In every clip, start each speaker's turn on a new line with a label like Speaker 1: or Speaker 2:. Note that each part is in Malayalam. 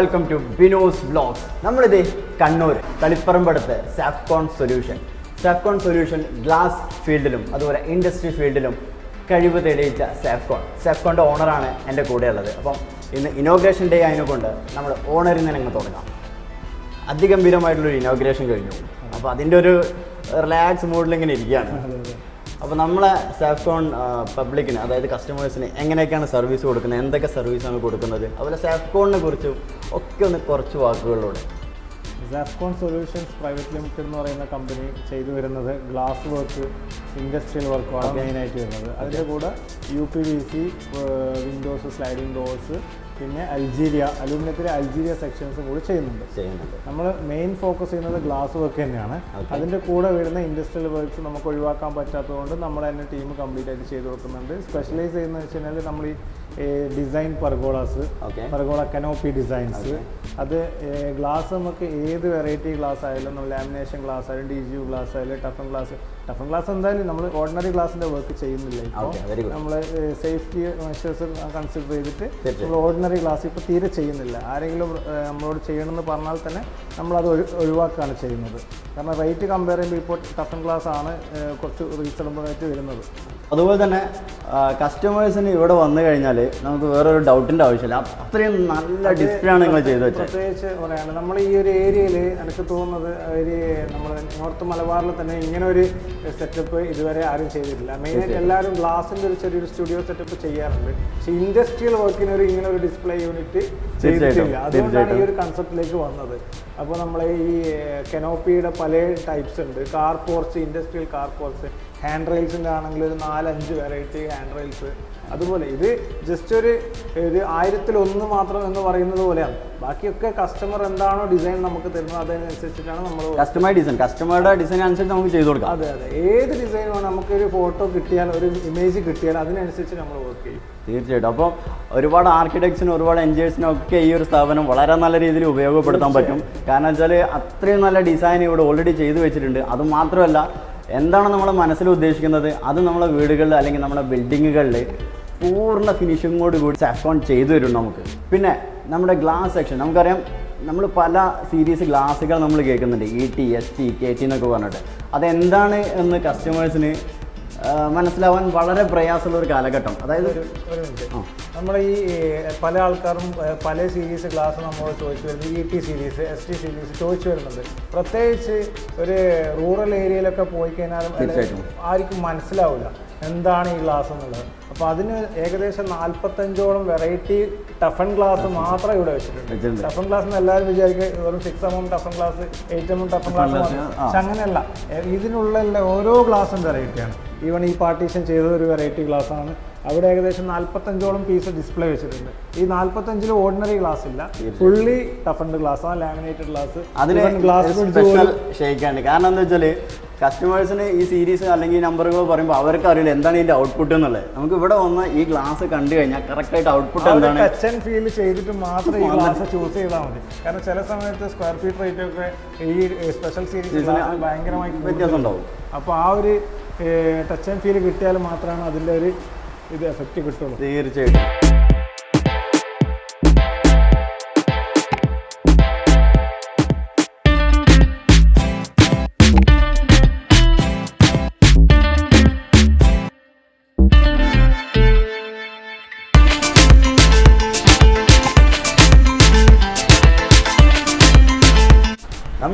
Speaker 1: വെൽക്കം ടു ബിനോസ് വ്ലോഗ്സ് നമ്മളിത് Kannur തളിപ്പറമ്പടുത്ത് Safcon solution Safcon solution glass ഫീൽഡിലും അതുപോലെ ഇൻഡസ്ട്രി ഫീൽഡിലും കഴിവ് തെളിയിച്ച സാഫ്കോൺ സാഫ്കോണിന്റെ ഓണറാണ് എന്റെ കൂടെയുള്ളത്. അപ്പം ഇന്ന് ഇനോഗ്രേഷൻ ഡേ ആയതുകൊണ്ട് നമ്മൾ ഓണറിൽ നിന്ന് അങ്ങ് തുടങ്ങാം. അതിഗംഭീരമായിട്ടുള്ളൊരു ഇനോഗ്രേഷൻ കഴിഞ്ഞു. അപ്പോൾ അതിന്റെ ഒരു റിലാക്സ് മൂഡിൽ ഇങ്ങനെ ഇരിക്കുകയാണ്. അപ്പോൾ നമ്മളെ സാഫോൺ പബ്ലിക്കിന് അതായത് കസ്റ്റമേഴ്സിന് എങ്ങനെയൊക്കെയാണ് സർവീസ് കൊടുക്കുന്നത്? എന്തൊക്കെ സർവീസാണ് കൊടുക്കുന്നത്? അതുപോലെ സാഫ്കോണിനെ കുറിച്ചും ഒക്കെ ഒന്ന് കുറച്ച് വാക്കുകളിലൂടെ.
Speaker 2: സാഫ്കോൺ സൊല്യൂഷൻസ് പ്രൈവറ്റ് ലിമിറ്റഡ് എന്ന് പറയുന്ന കമ്പനി ചെയ്തു വരുന്നത് ഗ്ലാസ് വർക്ക് ഇൻഡസ്ട്രിയൽ വർക്കുമാണ് മെയിനായിട്ട് വരുന്നത്. അതിന്റെ കൂടെ U P V C windows sliding doors പിന്നെ അൽജീരിയ അലൂമിനിയത്തിലെ അൽജീരിയ സെക്ഷൻസ് കൂടി ചെയ്യുന്നുണ്ട്.
Speaker 1: ചെയ്യുന്നുണ്ട്.
Speaker 2: നമ്മൾ മെയിൻ ഫോക്കസ് ചെയ്യുന്നത് ഗ്ലാസ് വർക്ക് തന്നെയാണ്. അതിന്റെ കൂടെ വരുന്ന ഇൻഡസ്ട്രിയൽ വർക്ക്സ് നമുക്ക് ഒഴിവാക്കാൻ പറ്റാത്തതുകൊണ്ട് നമ്മൾ തന്നെ ടീം കംപ്ലീറ്റ് ആയിട്ട് ചെയ്ത് കൊടുക്കുന്നുണ്ട്. സ്പെഷ്യലൈസ് ചെയ്യുന്ന വെച്ച് കഴിഞ്ഞാൽ നമ്മൾ ഈ design pergolas pergola canopy designs അത് ഗ്ലാസ് നമുക്ക് ഏത് വെറൈറ്റി ഗ്ലാസ് ആയാലും നമ്മൾ ലാമിനേഷൻ ഗ്ലാസ് ആയാലും ഡി ജി ഗ്ലാസ് ആയാലും ടഫൻ ഗ്ലാസ് ടഫൻ ക്ലാസ് എന്തായാലും നമ്മൾ ഓർഡിനറി ക്ലാസിന്റെ വർക്ക് ചെയ്യുന്നില്ല ഇപ്പോൾ. നമ്മൾ സേഫ്റ്റി മെഷേഴ്സ് കൺസിഡർ ചെയ്തിട്ട്. നമ്മൾ ഓർഡിനറി ക്ലാസ് ഇപ്പോൾ തീരെ ചെയ്യുന്നില്ല ആരെങ്കിലും നമ്മളോട് ചെയ്യണമെന്ന് പറഞ്ഞാൽ തന്നെ നമ്മളത് ഒഴി ഒഴിവാക്കുകയാണ് ചെയ്യുന്നത് കാരണം റേറ്റ് കമ്പയർ ചെയ്യുമ്പോൾ ഇപ്പോൾ ടഫൻ ക്ലാസ് ആണ് കുറച്ച് റീസണബിൾ ആയിട്ട് വരുന്നത്
Speaker 1: അതുപോലെ തന്നെ കസ്റ്റമേഴ്സിന് ഇവിടെ വന്നു കഴിഞ്ഞാൽ നമുക്ക് വേറൊരു ഡൗട്ടിന്റെ ആവശ്യമില്ല. അത്രയും നല്ല ഡിസ്പ്ലേ ആണ് നിങ്ങൾ ചെയ്തു വെച്ചത്
Speaker 2: പ്രത്യേകിച്ച് പറയാണ് നമ്മൾ ഈ ഒരു ഏരിയയിൽ എനിക്ക് തോന്നുന്നത് ഒരു നമ്മൾ നോർത്ത് മലബാറിൽ തന്നെ ഇങ്ങനെ ഒരു സെറ്റപ്പ് ഇതുവരെ ആരും ചെയ്തിട്ടില്ല. മെയിനായിട്ട് എല്ലാവരും ഗ്ലാസിന്റെ ഒരു ചെറിയൊരു സ്റ്റുഡിയോ സെറ്റപ്പ് ചെയ്യാറുണ്ട്. പക്ഷേ ഇൻഡസ്ട്രിയൽ വർക്കിന് ഒരു ഇങ്ങനെ ഒരു ഡിസ്പ്ലേ യൂണിറ്റ് ചെയ്തിട്ടില്ല. അതുകൊണ്ടാണ് ഈ ഒരു കൺസെപ്റ്റിലേക്ക് വന്നത്. അപ്പോൾ നമ്മൾ ഈ കെനോപ്പിയുടെ പല ടൈപ്സ് ഉണ്ട്. Car porch industrial car porch hand റെയിൽസിന്റെ ആണെങ്കിൽ ഒരു നാലഞ്ച് വെറൈറ്റി ഹാൻഡ് റെയിൽസ് അതുപോലെ ഇത് ജസ്റ്റ് ഒരു ഒരു ആയിരത്തിലൊന്ന് മാത്രം എന്ന് പറയുന്നത് പോലെയാണ്. ബാക്കിയൊക്കെ കസ്റ്റമർ എന്താണോ ഡിസൈൻ നമുക്ക് തരുന്നത് അതിനനുസരിച്ചിട്ടാണ് നമ്മൾ
Speaker 1: കസ്റ്റമർ ഡിസൈൻ കസ്റ്റമറുടെ ഡിസൈൻ അനുസരിച്ച് നമുക്ക് ചെയ്തു കൊടുക്കാം.
Speaker 2: അതെ അതെ. ഏത് ഡിസൈൻ വേണം നമുക്കൊരു ഫോട്ടോ കിട്ടിയാൽ ഒരു ഇമേജ് കിട്ടിയാൽ അതിനനുസരിച്ച് നമ്മൾ വർക്ക് ചെയ്യും.
Speaker 1: തീർച്ചയായിട്ടും. അപ്പോൾ ഒരുപാട് ആർക്കിടെക്ട്സിനും ഒരുപാട് എൻജിനീയേഴ്സിനും ഒക്കെ ഈ ഒരു സ്ഥാപനം വളരെ നല്ല രീതിയിൽ ഉപയോഗപ്പെടുത്താൻ പറ്റും. കാരണം വെച്ചാൽ അത്രയും നല്ല ഡിസൈൻ ഇവിടെ ഓൾറെഡി ചെയ്തു വെച്ചിട്ടുണ്ട്. അത് മാത്രമല്ല എന്താണ് നമ്മൾ മനസ്സിൽ ഉദ്ദേശിക്കുന്നത്? അത് നമ്മളെ വീടുകളിൽ അല്ലെങ്കിൽ നമ്മുടെ ബിൽഡിങ്ങുകളിൽ പൂർണ ഫിനിഷിങ്ങോട് കൂടി സാഫോൺ ചെയ്തു തരും നമുക്ക്. പിന്നെ നമ്മുടെ ഗ്ലാസ് സെക്ഷൻ നമുക്കറിയാം നമ്മൾ പല സീരീസ് ഗ്ലാസ്സുകൾ നമ്മൾ കേൾക്കുന്നുണ്ട്. E T S T K T എന്നൊക്കെ പറഞ്ഞിട്ട്. അതെന്താണ് എന്ന് കസ്റ്റമേഴ്സിന് മനസ്സിലാവാൻ വളരെ പ്രയാസമുള്ള ഒരു കാലഘട്ടം. അതായത് ആ.
Speaker 2: നമ്മൾ ഈ പല ആൾക്കാരും പല സീരീസ് ക്ലാസ് നമ്മളോട് ചോദിച്ചു വരുന്നത് E T series S T series ചോദിച്ചു വരുന്നുണ്ട്. പ്രത്യേകിച്ച് ഒരു റൂറൽ ഏരിയയിലൊക്കെ പോയി
Speaker 1: കഴിഞ്ഞാലും
Speaker 2: ആർക്കും മനസ്സിലാവില്ല എന്താണ് ഈ ക്ലാസ് എന്നുള്ളത്. അപ്പോൾ അതിന് ഏകദേശം നാൽപ്പത്തഞ്ചോളം വെറൈറ്റി ടഫൺ ക്ലാസ് മാത്രമേ ഇവിടെ വെച്ചിട്ടുണ്ട്. ടഫൺ ക്ലാസ് എന്ന് എല്ലാവരും വിചാരിക്കും വെറും six M M class eight M M
Speaker 1: class.
Speaker 2: പക്ഷെ അങ്ങനെയല്ല. ഇതിനുള്ള ഓരോ ക്ലാസ്സും വെറൈറ്റിയാണ് ഈവൺ ഈ പാർട്ടീഷൻ ചെയ്ത ഒരു വെറൈറ്റി ക്ലാസ്സാണ് അവിടെ ഏകദേശം നാൽപ്പത്തഞ്ചോളം പീസ് ഡിസ്പ്ലേ വെച്ചിട്ടുണ്ട്. ഈ നാൽപ്പത്തഞ്ചിൽ ഓർഡിനറി ഗ്ലാസ് ഇല്ല. ഫുള്ളി ടഫൻഡ് ഗ്ലാസ് ആ ലാമിനേറ്റഡ് ഗ്ലാസ്
Speaker 1: അതിന്
Speaker 2: ഗ്ലാസ്
Speaker 1: സ്പെഷ്യൽ ഷെയ്ക്കാണ് കാരണം എന്താ വെച്ചാൽ കസ്റ്റമേഴ്സിന് ഈ സീരീസ് അല്ലെങ്കിൽ നമ്പറുകൾ പറയുമ്പോൾ അവർക്ക് അറിയില്ല എന്താണ് ഇതിന്റെ ഔട്ട്പുട്ട് എന്നുള്ളത്. നമുക്ക് ഇവിടെ വന്ന് ഈ ഗ്ലാസ് കണ്ടു കഴിഞ്ഞാൽ കറക്റ്റ് ആയിട്ട് ഔട്ട്പുട്ട് എന്താണ്?
Speaker 2: ടച്ച് ആൻഡ് ഫീൽ ചെയ്തിട്ട് മാത്രം ഈ ഗ്ലാസ് ചൂസ് ചെയ്താൽ മതി. കാരണം ചില സമയത്ത് സ്ക്വയർ ഫീറ്റ് റേറ്റ് ഒക്കെ ഈ സ്പെഷ്യൽ സീരീസ് ഭയങ്കരമായി
Speaker 1: വ്യത്യാസം ഉണ്ടാവും.
Speaker 2: അപ്പോൾ ആ ഒരു ടച്ച് ആൻഡ് ഫീൽ കിട്ടിയാൽ മാത്രമാണ് അതിന്റെ ഒരു ഇത് എഫക്റ്റ് കിട്ടുള്ളൂ.
Speaker 1: തീർച്ചയായിട്ടും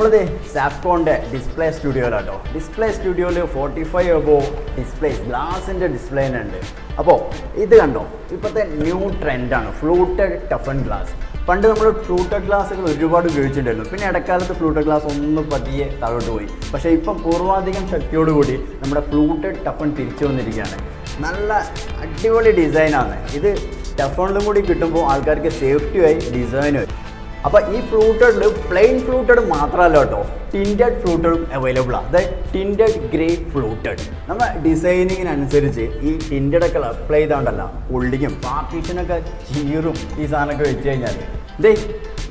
Speaker 1: നമ്മളിത് സാപ്കോണിന്റെ ഡിസ്പ്ലേ സ്റ്റുഡിയോയിലാട്ടോ ഡിസ്പ്ലേ സ്റ്റുഡിയോയിൽ ഫോർട്ടി ഫൈവ് എബോ ഡിസ്പ്ലേ ഗ്ലാസിന്റെ തന്നെ ഉണ്ട്. അപ്പോൾ ഇത് കണ്ടോ? ഇപ്പോഴത്തെ ന്യൂ ട്രെൻഡാണ് ഫ്ലൂട്ടഡ് ടഫൺ ഗ്ലാസ് പണ്ട് നമ്മൾ ഫ്ലൂട്ടഡ് ഗ്ലാസ്സുകൾ ഒരുപാട് ഉപയോഗിച്ചിട്ടുണ്ടായിരുന്നു. പിന്നെ ഇടക്കാലത്ത് ഫ്ലൂട്ടഡ് ഗ്ലാസ് ഒന്ന് പതിയെ താഴോട്ട് പോയി. പക്ഷേ ഇപ്പം പൂർവാധികം ശക്തിയോടുകൂടി നമ്മുടെ ഫ്ലൂട്ടഡ് ടഫൺ തിരിച്ചു വന്നിരിക്കുകയാണ്. നല്ല അടിപൊളി ഡിസൈനാണ് ഇത് ടഫണിലും കൂടി കിട്ടുമ്പോൾ ആൾക്കാർക്ക് സേഫ്റ്റിയായി ഡിസൈനും അപ്പോൾ ഈ ഫ്ലൂട്ടഡിൽ പ്ലെയിൻ ഫ്ലൂട്ടഡ് മാത്രമല്ല കേട്ടോ ടിന്റഡ് ഫ്ലൂട്ടഡും അവൈലബിൾ ആണ് അതായത് ടിന്റഡ് ഗ്രേ ഫ്ലൂട്ടഡ് നമ്മൾ ഡിസൈനിങ്ങിനനുസരിച്ച് ഈ ടിന്റഡൊക്കെ അപ്ലൈ ചെയ്താണ്ടല്ല ഉള്ളിക്കും പാർട്ടീഷനൊക്കെ ചീറും ഈ സാധനമൊക്കെ വെച്ച് കഴിഞ്ഞാൽ ദേ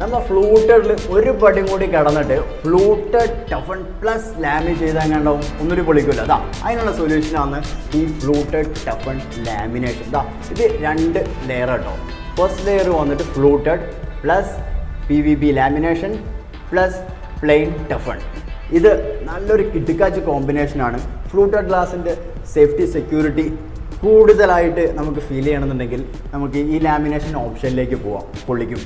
Speaker 1: നമ്മൾ ഫ്ലൂട്ടഡിൽ ഒരു പടിയും കൂടി കടന്നിട്ട് ഫ്ലൂട്ടഡ് ടഫൺ പ്ലസ് ലാമി ചെയ്താൽ ഒന്നൊരു പൊളിക്കില്ല അതാ അതിനുള്ള സൊല്യൂഷനാണ് ഈ ഫ്ലൂട്ടഡ് ടഫൺ ലാമിനേഷൻ ഇതാ ഇത് രണ്ട് ലെയർ കേട്ടോ ഫസ്റ്റ് ലെയർ വന്നിട്ട് fluted plus P V B lamination plus plain toughen ഇത് നല്ലൊരു കിട്ടിക്കാച്ച് കോമ്പിനേഷനാണ് ഫ്ലൂട്ടഡ് ഗ്ലാസിന്റെ സേഫ്റ്റി സെക്യൂരിറ്റി കൂടുതലായിട്ട് നമുക്ക് ഫീൽ ചെയ്യണമെന്നുണ്ടെങ്കിൽ നമുക്ക് ഈ ലാമിനേഷൻ ഓപ്ഷനിലേക്ക് പോവാം. പൊള്ളിക്കും.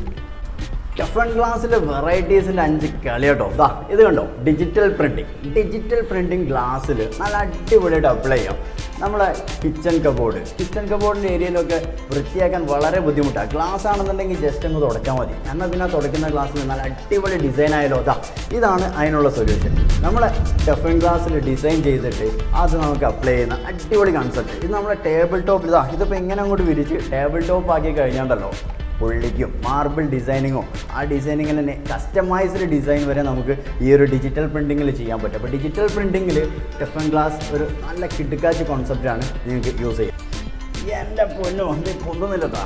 Speaker 1: ടഫൺ ഗ്ലാസ്സിലെ വെറൈറ്റീസിന്റെ അഞ്ച് കളി കേട്ടോ. ഇതാ ഇത് കണ്ടോ? ഡിജിറ്റൽ പ്രിന്റിങ് ഡിജിറ്റൽ പ്രിന്റിങ് ഗ്ലാസ്സിൽ നല്ല അടിപൊളിയായിട്ട് അപ്ലൈ ചെയ്യാം. നമ്മളെ കിച്ചൺ കബോർഡ് കിച്ചൺ കബോർഡിന്റെ ഏരിയയിലൊക്കെ വൃത്തിയാക്കാൻ വളരെ ബുദ്ധിമുട്ടാണ് ഗ്ലാസ് ആണെന്നുണ്ടെങ്കിൽ ജസ്റ്റ് ഒന്ന് തുടച്ചാൽ മതി. എന്നാൽ പിന്നെ തുടയ്ക്കുന്ന ഗ്ലാസ്സിൽ നല്ല അടിപൊളി ഡിസൈൻ ആയാലോ? ദാ ഇതാണ് അതിനുള്ള സൊല്യൂഷൻ നമ്മളെ ടെഫൻ ഗ്ലാസ്സിൽ ഡിസൈൻ ചെയ്തിട്ട് അത് നമുക്ക് അപ്ലൈ ചെയ്യുന്ന അടിപൊളി കൺസെപ്റ്റ് ഇത് നമ്മളെ ടേബിൾ ടോപ്പ് ഇതാ ഇതിപ്പോൾ എങ്ങനെ അങ്ങോട്ട് വിരിച്ച് ടേബിൾ ടോപ്പ് ആക്കി കഴിഞ്ഞാണ്ടല്ലോ. പുള്ളിക്കും. മാർബിൾ ഡിസൈനിങ്ങോ ആ ഡിസൈനിങ്ങിൽ തന്നെ കസ്റ്റമൈസ്ഡ് ഡിസൈൻ വരെ നമുക്ക് ഈ ഒരു ഡിജിറ്റൽ പ്രിന്റിങ്ങിൽ ചെയ്യാൻ പറ്റും. അപ്പോൾ ഡിജിറ്റൽ പ്രിന്റിങ്ങിൽ ടെഫൻ ഗ്ലാസ് ഒരു നല്ല കിടുക്കാച്ച് കോൺസെപ്റ്റാണ് നിങ്ങൾക്ക് യൂസ് ചെയ്യുക എന്റെ പൊന്നു വന്നി പൊന്നുന്നില്ലതാ.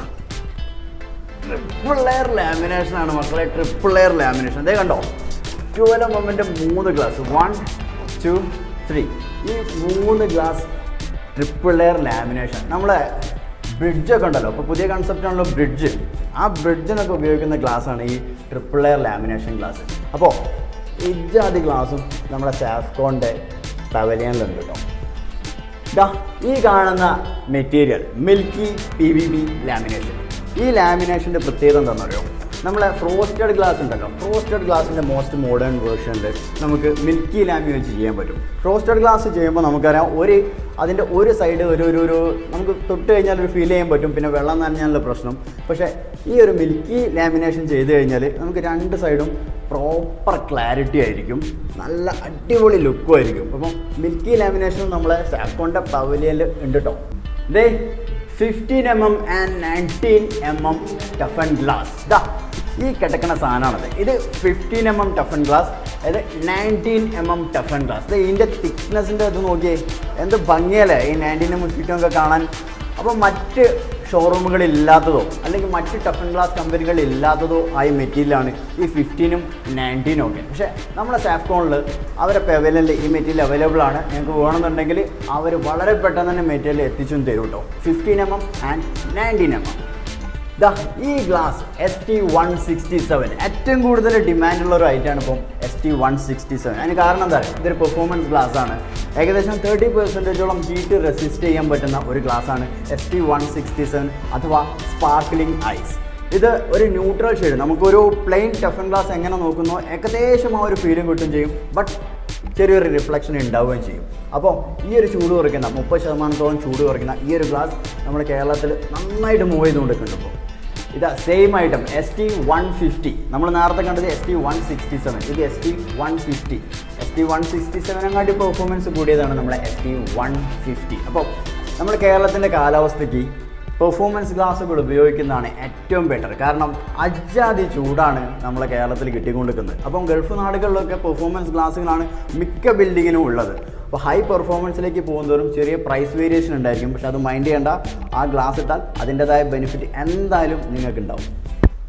Speaker 1: ട്രിപ്പിൾ ലെയർ ലാമിനേഷൻ ആണ് മക്കളെ ട്രിപ്പിൾ ലെയർ ലാമിനേഷൻ അതേ കണ്ടോ? ട്വൽവ് മൊമെന്റ് മൂന്ന് ഗ്ലാസ് വൺ ടു ത്രീ ഈ മൂന്ന് ഗ്ലാസ് ട്രിപ്പിൾ ലെയർ ലാമിനേഷൻ നമ്മളെ ബ്രിഡ്ജൊക്കെ ഉണ്ടല്ലോ. അപ്പോൾ പുതിയ കൺസെപ്റ്റാണല്ലോ ബ്രിഡ്ജ് ആ ബ്രിഡ്ജിനൊക്കെ ഉപയോഗിക്കുന്ന ഗ്ലാസ്സാണ് ഈ ട്രിപ്പിൾ ലെയർ ലാമിനേഷൻ ഗ്ലാസ് അപ്പോൾ ഇജാതി ഗ്ലാസും നമ്മുടെ സാഫ്കോണിന്റെ പവലിയനിലുണ്ട് കേട്ടോ ഇതാ ഈ കാണുന്ന material milky P V B lamination ഈ ലാമിനേഷന്റെ പ്രത്യേകത എന്താണെന്നറിയോ? നമ്മളെ ഫ്രോസ്റ്റഡ് ഗ്ലാസ് ഉണ്ടല്ലോ. ഫ്രോസ്റ്റഡ് ഗ്ലാസിന്റെ മോസ്റ്റ് മോഡേൺ വേർഷനിൽ നമുക്ക് മിൽക്കി ലാമ്പി വെച്ച് ചെയ്യാൻ പറ്റും. ഫ്രോസ്റ്റഡ് ഗ്ലാസ് ചെയ്യുമ്പോൾ നമുക്കറിയാം ഒരു അതിന്റെ ഒരു സൈഡ് ഒരു ഒരു ഒരു നമുക്ക് തൊട്ട് കഴിഞ്ഞാൽ ഒരു ഫീൽ ചെയ്യാൻ പറ്റും. പിന്നെ വെള്ളം നനഞ്ഞാലുള്ള പ്രശ്നം. പക്ഷേ ഈ ഒരു മിൽക്കി ലാമിനേഷൻ ചെയ്ത് കഴിഞ്ഞാൽ നമുക്ക് രണ്ട് സൈഡും പ്രോപ്പർ ക്ലാരിറ്റി ആയിരിക്കും. നല്ല അടിപൊളി ലുക്കും ആയിരിക്കും. അപ്പം മിൽക്കി ലാമിനേഷൻ നമ്മളെ സാക്കോണ്ട പവലിയൽ ഉണ്ട് കേട്ടോ ദേ fifteen M M and nineteen M M toughen glass ദാ ഈ കിടക്കുന്ന സാധനമാണത്. ഇത് fifteen M M toughen glass അതായത് nineteen M M toughen glass ഇത് ഇതിന്റെ തിക്നെസ്സിന്റെ ഇത് നോക്കിയേ. എന്ത് ഭംഗിയല്ലേ? ഈ നയന്റീൻ എം ഫിഫ്റ്റീൻ ഒക്കെ കാണാൻ. അപ്പോൾ മറ്റ് ഷോറൂമുകളിൽ ഇല്ലാത്തതോ അല്ലെങ്കിൽ മറ്റ് ടഫൻ ഗ്ലാസ് കമ്പനികളിൽ ഇല്ലാത്തതോ ആയ മെറ്റീരിയലാണ് ഈ ഫിഫ്റ്റീനും നയന്റീനും ഒക്കെ. പക്ഷേ നമ്മുടെ സാഫ്കോണിൽ അവരെ അവൈലബിൾ ഈ മെറ്റീരിയൽ അവൈലബിൾ ആണ്. നിങ്ങൾക്ക് വേണമെന്നുണ്ടെങ്കിൽ അവർ വളരെ പെട്ടെന്ന് തന്നെ മെറ്റീരിയൽ എത്തിച്ചും തരും കേട്ടോ. Fifteen M M and nineteen M M ദാ ഈ glass S T one sixty seven ഏറ്റവും കൂടുതൽ ഡിമാൻഡുള്ള ഒരു ഐറ്റമാണ് ഇപ്പം S T one sixty seven അതിന് കാരണം എന്താ? പറയുക ഇതൊരു പെർഫോമൻസ് ഗ്ലാസ് ആണ്. ഏകദേശം തേർട്ടി പെർസെന്റേജോളം ഹീറ്റ് റെസിസ്റ്റ് ചെയ്യാൻ പറ്റുന്ന ഒരു ഗ്ലാസ് ആണ് S T one sixty seven അഥവാ സ്പാർക്ക്ലിംഗ് ഐസ് ഇത് ഒരു ന്യൂട്രൽ ഷെയ്ഡ് നമുക്കൊരു പ്ലെയിൻ ടഫൻ ഗ്ലാസ് എങ്ങനെ നോക്കുന്നോ ഏകദേശം ആ ഒരു ഫീലും കിട്ടും ചെയ്യും. ബട്ട് ചെറിയൊരു റിഫ്ലക്ഷൻ ഉണ്ടാവുകയും ചെയ്യും. അപ്പോൾ ഈ ഒരു ചൂട് കുറയ്ക്കുന്ന മുപ്പത് ശതമാനത്തോളം ചൂട് കുറയ്ക്കുന്ന ഈ ഒരു ഗ്ലാസ് നമ്മുടെ കേരളത്തിൽ നന്നായിട്ട് മൂവ് ചെയ്തുകൊണ്ടിരിക്കുന്നുണ്ട് ഇപ്പോൾ ഇതാ same item S T one fifty നമ്മൾ നേരത്തെ കണ്ടത് S T one sixty seven ഇത് S T one fifty S T one sixty സെവനെങ്ങാട്ടി performance കൂടിയതാണ് നമ്മളെ എസ് ടി വൺ ഫിഫ്റ്റി അപ്പോൾ നമ്മൾ കേരളത്തിന്റെ കാലാവസ്ഥയ്ക്ക് പെർഫോമൻസ് ഗ്ലാസ്സുകൾ ഉപയോഗിക്കുന്നതാണ് ഏറ്റവും ബെറ്റർ കാരണം അജാതി ചൂടാണ് നമ്മളെ കേരളത്തിൽ കിട്ടിക്കൊണ്ടിരിക്കുന്നത്. അപ്പം ഗൾഫ് നാടുകളിലൊക്കെ പെർഫോമൻസ് ഗ്ലാസ്സുകളാണ് മിക്ക ബിൽഡിങ്ങിനും ഉള്ളത്. അപ്പോൾ ഹൈ പെർഫോമൻസിലേക്ക് പോകുന്നതോറും ചെറിയ പ്രൈസ് വേരിയേഷൻ ഉണ്ടായിരിക്കും. പക്ഷെ അത് മൈൻഡ് ചെയ്യേണ്ട. ആ ഗ്ലാസ് ഇട്ടാൽ അതിന്റെതായ ബെനിഫിറ്റ് എന്തായാലും നിങ്ങൾക്ക് ഉണ്ടാവും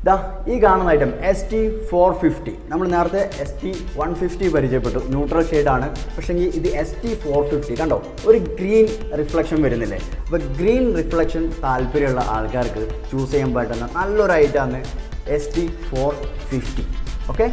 Speaker 1: ദാ ഈ കാണുന്ന item S T four fifty നമ്മൾ നേരത്തെ എസ് ടി വൺ ഫിഫ്റ്റി പരിചയപ്പെട്ടു. ന്യൂട്രൽ ഷെയ്ഡാണ് പക്ഷേങ്കിൽ ഇത് എസ് ടി ഫോർ ഫിഫ്റ്റി കണ്ടോ? ഒരു ഗ്രീൻ റിഫ്ലക്ഷൻ വരുന്നില്ലേ? അപ്പോൾ ഗ്രീൻ റിഫ്ലക്ഷൻ താല്പര്യമുള്ള ആൾക്കാർക്ക് ചൂസ് ചെയ്യാൻ പറ്റുന്ന നല്ലൊരു ഐറ്റമാണ് S T four fifty okay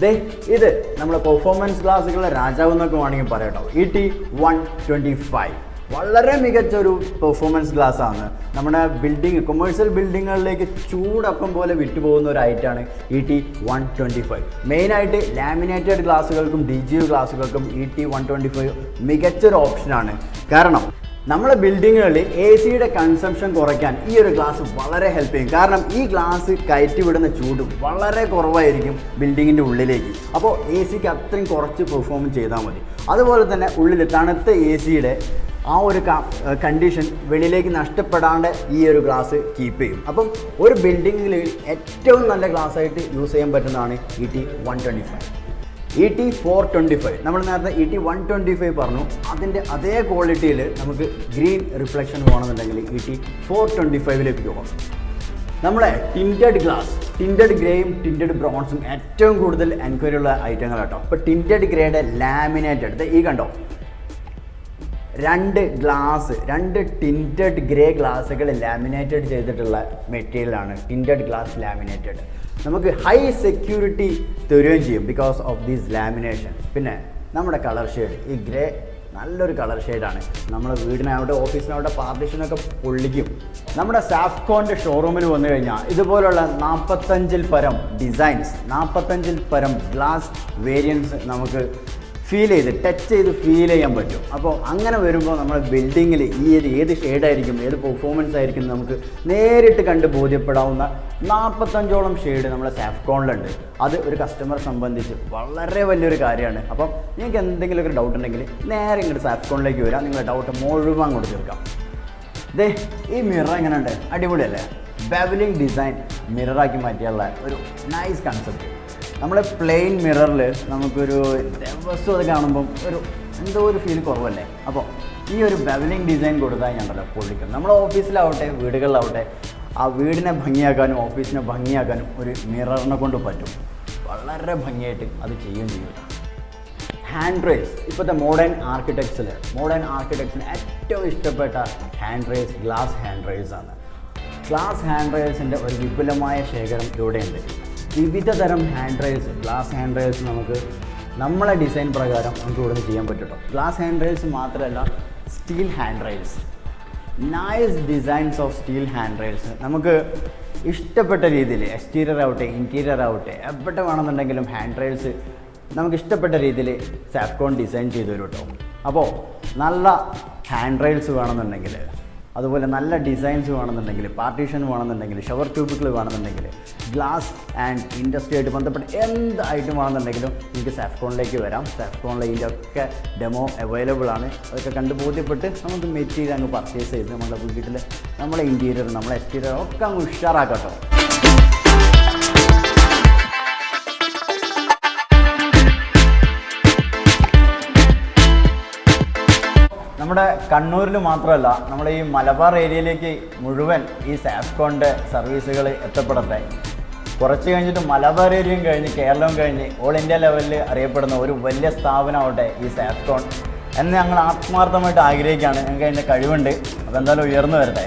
Speaker 1: ദേ ഇത് നമ്മുടെ പെർഫോമൻസ് ക്ലാസ്സുകളുടെ രാജാവ് എന്നൊക്കെ വേണമെങ്കിൽ പറയട്ടോ. E T one twenty five വളരെ മികച്ച ഒരു പെർഫോമൻസ് ഗ്ലാസ് ആണ് നമ്മുടെ ബിൽഡിംഗ് കൊമേഴ്ഷ്യൽ ബിൽഡിങ്ങുകളിലേക്ക് ചൂടപ്പം പോലെ വിട്ടുപോകുന്ന ഒരു ഐറ്റാണ് E T one twenty five മെയിനായിട്ട് ലാമിനേറ്റഡ് ഗ്ലാസ്സുകൾക്കും D G ഗ്ലാസ്സുകൾക്കും E T one twenty five മികച്ചൊരു ഓപ്ഷനാണ് കാരണം നമ്മളെ ബിൽഡിങ്ങുകളിൽ എ സിയുടെ കൺസംഷൻ കുറയ്ക്കാൻ ഈ ഒരു ഗ്ലാസ് വളരെ ഹെൽപ്പ് ചെയ്യും. കാരണം ഈ ഗ്ലാസ് കയറ്റി വിടുന്ന ചൂട് വളരെ കുറവായിരിക്കും ബിൽഡിങ്ങിന്റെ ഉള്ളിലേക്ക്. അപ്പോൾ എ സിക്ക് അത്രയും കുറച്ച് പെർഫോം ചെയ്താൽ മതി. അതുപോലെ തന്നെ ഉള്ളിൽ തണുത്ത എ സിയുടെ ആ ഒരു കണ്ടീഷൻ വെളിയിലേക്ക് നഷ്ടപ്പെടാണ്ട് ഈ ഒരു ഗ്ലാസ് കീപ്പ് ചെയ്യും. അപ്പം ഒരു ബിൽഡിങ്ങിൽ ഏറ്റവും നല്ല ഗ്ലാസ് ആയിട്ട് യൂസ് ചെയ്യാൻ പറ്റുന്നതാണ് E T one twenty five E T four twenty five നമ്മൾ നേരത്തെ E T one twenty five പറഞ്ഞു. അതിന്റെ അതേ ക്വാളിറ്റിയിൽ നമുക്ക് ഗ്രീൻ റിഫ്ലക്ഷൻ വേണമെന്നുണ്ടെങ്കിൽ ഇ ടി ഫോർ ട്വന്റി ഫൈവിലേക്ക് പോകാം. നമ്മളെ ടിന്റഡ് ഗ്ലാസ് ടിന്റഡ് ഗ്രേയും ടിന്റഡ് ബ്രോൺസും ഏറ്റവും കൂടുതൽ എൻക്വയറി ഉള്ള ഐറ്റങ്ങൾ കേട്ടോ അപ്പോൾ ടിന്റഡ് ഗ്രേയുടെ ലാമിനേറ്റഡ് ഈ കണ്ടോ? രണ്ട് ഗ്ലാസ് രണ്ട് ടിന്റഡ് ഗ്രേ ഗ്ലാസ്സുകൾ ലാമിനേറ്റഡ് ചെയ്തിട്ടുള്ള മെറ്റീരിയലാണ് ടിന്റഡ് ഗ്ലാസ് ലാമിനേറ്റഡ് നമുക്ക് ഹൈ സെക്യൂരിറ്റി തരുകയും ചെയ്യും ബിക്കോസ് ഓഫ് ദീസ് ലാമിനേഷൻ പിന്നെ നമ്മുടെ കളർ ഷെയ്ഡ് ഈ ഗ്രേ നല്ലൊരു കളർ ഷെയ്ഡാണ് നമ്മുടെ വീടിനാവട്ടെ ഓഫീസിനാവട്ടെ പാർട്ടീഷനൊക്കെ പൊള്ളിക്കും. നമ്മുടെ സാഫ്കോന്റെ ഷോറൂമിൽ വന്നു കഴിഞ്ഞാൽ ഇതുപോലുള്ള നാൽപ്പത്തഞ്ചിൽ പരം ഡിസൈൻസ് നാൽപ്പത്തഞ്ചിൽ പരം ഗ്ലാസ് വേരിയൻസ് നമുക്ക് ഫീൽ ചെയ്ത് ടച്ച് ചെയ്ത് ഫീൽ ചെയ്യാൻ പറ്റും. അപ്പോൾ അങ്ങനെ വരുമ്പോൾ നമ്മുടെ ബിൽഡിങ്ങിൽ ഈ ഒരു ഏത് ഷെയ്ഡായിരിക്കും ഏത് പെർഫോമൻസ് ആയിരിക്കും നമുക്ക് നേരിട്ട് കണ്ട് ബോധ്യപ്പെടാവുന്ന നാൽപ്പത്തഞ്ചോളം ഷെയ്ഡ് നമ്മുടെ സാഫ്കോണിലുണ്ട്. അത് ഒരു കസ്റ്റമർ സംബന്ധിച്ച് വളരെ വലിയൊരു കാര്യമാണ്. അപ്പം നിങ്ങൾക്ക് എന്തെങ്കിലും ഒരു ഡൗട്ട് ഉണ്ടെങ്കിൽ നേരെ ഇങ്ങോട്ട് സാഫ്കോണിലേക്ക് വരാം. നിങ്ങളുടെ ഡൗട്ട് മുഴുവൻ അങ്ങോട്ട് തീർക്കാം. ദേ ഈ മിറർ എങ്ങനെയുണ്ട്? അടിപൊളിയല്ലേ? ബെവലിംഗ് ഡിസൈൻ മിററാക്കി മാറ്റിയുള്ള ഒരു നൈസ് കൺസെപ്റ്റ് നമ്മുടെ പ്ലെയിൻ മിററിൽ നമുക്കൊരു ദിവസം അത് കാണുമ്പം ഒരു എന്തോ ഒരു ഫീൽ കുറവല്ലേ? അപ്പോൾ ഈ ഒരു ബെവലിംഗ് ഡിസൈൻ കൊടുത്താൽ ഞണ്ടല്ലോ പൊളിക്കും. നമ്മുടെ ഓഫീസിലാവട്ടെ വീടുകളിലാവട്ടെ ആ വീടിനെ ഭംഗിയാക്കാനും ഓഫീസിനെ ഭംഗിയാക്കാനും ഒരു മിററിനെ കൊണ്ട് പറ്റും. വളരെ ഭംഗിയായിട്ട് അത് ചെയ്യുകയും ചെയ്യും. ഹാൻഡ് റേസ് ഇപ്പോഴത്തെ മോഡേൺ ആർക്കിടെക്ചറിൽ മോഡേൺ ആർക്കിടെക്ചറിന് ഏറ്റവും ഇഷ്ടപ്പെട്ട hand rails glass hand rails ആണ്. ഗ്ലാസ് ഹാൻഡ് റേസിന്റെ ഒരു വിപുലമായ ശേഖരം ഇവിടെയുണ്ട്. വിവിധ തരം hand rails glass hand rails നമുക്ക് നമ്മളെ ഡിസൈൻ പ്രകാരം നമുക്ക് ഇവിടെ നിന്ന് ചെയ്യാൻ പറ്റും ഗ്ലാസ് ഹാൻഡ് റെയിൽസ് മാത്രമല്ല steel hand rails nice designs of steel hand rails നമുക്ക് ഇഷ്ടപ്പെട്ട രീതിയിൽ എക്സ്റ്റീരിയർ ആവട്ടെ ഇന്റീരിയർ ആവട്ടെ എവിടെ വേണമെന്നുണ്ടെങ്കിലും ഹാൻഡ് റെയിൽസ് നമുക്ക് ഇഷ്ടപ്പെട്ട രീതിയിൽ സാഫ്കോൺ ഡിസൈൻ ചെയ്തു തരും കേട്ടോ അപ്പോൾ നല്ല ഹാൻഡ് റെയിൽസ് വേണമെന്നുണ്ടെങ്കിൽ അതുപോലെ നല്ല ഡിസൈൻസ് വേണമെന്നുണ്ടെങ്കിൽ പാർട്ടീഷൻ വേണമെന്നുണ്ടെങ്കിൽ ഷവർ ട്യൂബുകൾ വേണമെന്നുണ്ടെങ്കിൽ ഗ്ലാസ് ആൻഡ് ഇൻഡസ്ട്രിയായിട്ട് ബന്ധപ്പെട്ട് എന്ത് ഐറ്റം വേണമെന്നുണ്ടെങ്കിലും നിങ്ങൾക്ക് സാഫ്കോണിലേക്ക് വരാം. സാഫ്കോണിൽ ഇതിന്റെ ഒക്കെ ഡെമോ അവൈലബിൾ ആണ്. അതൊക്കെ കണ്ട് ബോധ്യപ്പെട്ട് നമുക്ക് മെറ്റീരിയൽ അങ്ങ് പർച്ചേസ് ചെയ്ത് നമ്മുടെ വീട്ടിൽ നമ്മളെ ഇന്റീരിയർ നമ്മളെ എക്സ്റ്റീരിയർ ഒക്കെ അങ്ങ് ഉഷാറാക്കാം കേട്ടോ. നമ്മുടെ കണ്ണൂരിൽ മാത്രമല്ല നമ്മുടെ ഈ മലബാർ ഏരിയയിലേക്ക് മുഴുവൻ ഈ സാഫ്കോണിന്റെ സർവീസുകൾ എത്തപ്പെടട്ടെ. കുറച്ച് കഴിഞ്ഞിട്ട് മലബാർ ഏരിയയും കഴിഞ്ഞ് കേരളവും കഴിഞ്ഞ് ഓൾ ഇന്ത്യ ലെവലിൽ അറിയപ്പെടുന്ന ഒരു വലിയ സ്ഥാപനമാവട്ടെ ഈ സാഫ്കോൺ. എന്ന് ഞങ്ങൾ ആത്മാർത്ഥമായിട്ട് ആഗ്രഹിക്കുകയാണ്. ഞങ്ങൾക്ക് അതിന്റെ കഴിവുണ്ട്. അപ്പോൾ എന്തായാലും ഉയർന്നു വരട്ടെ.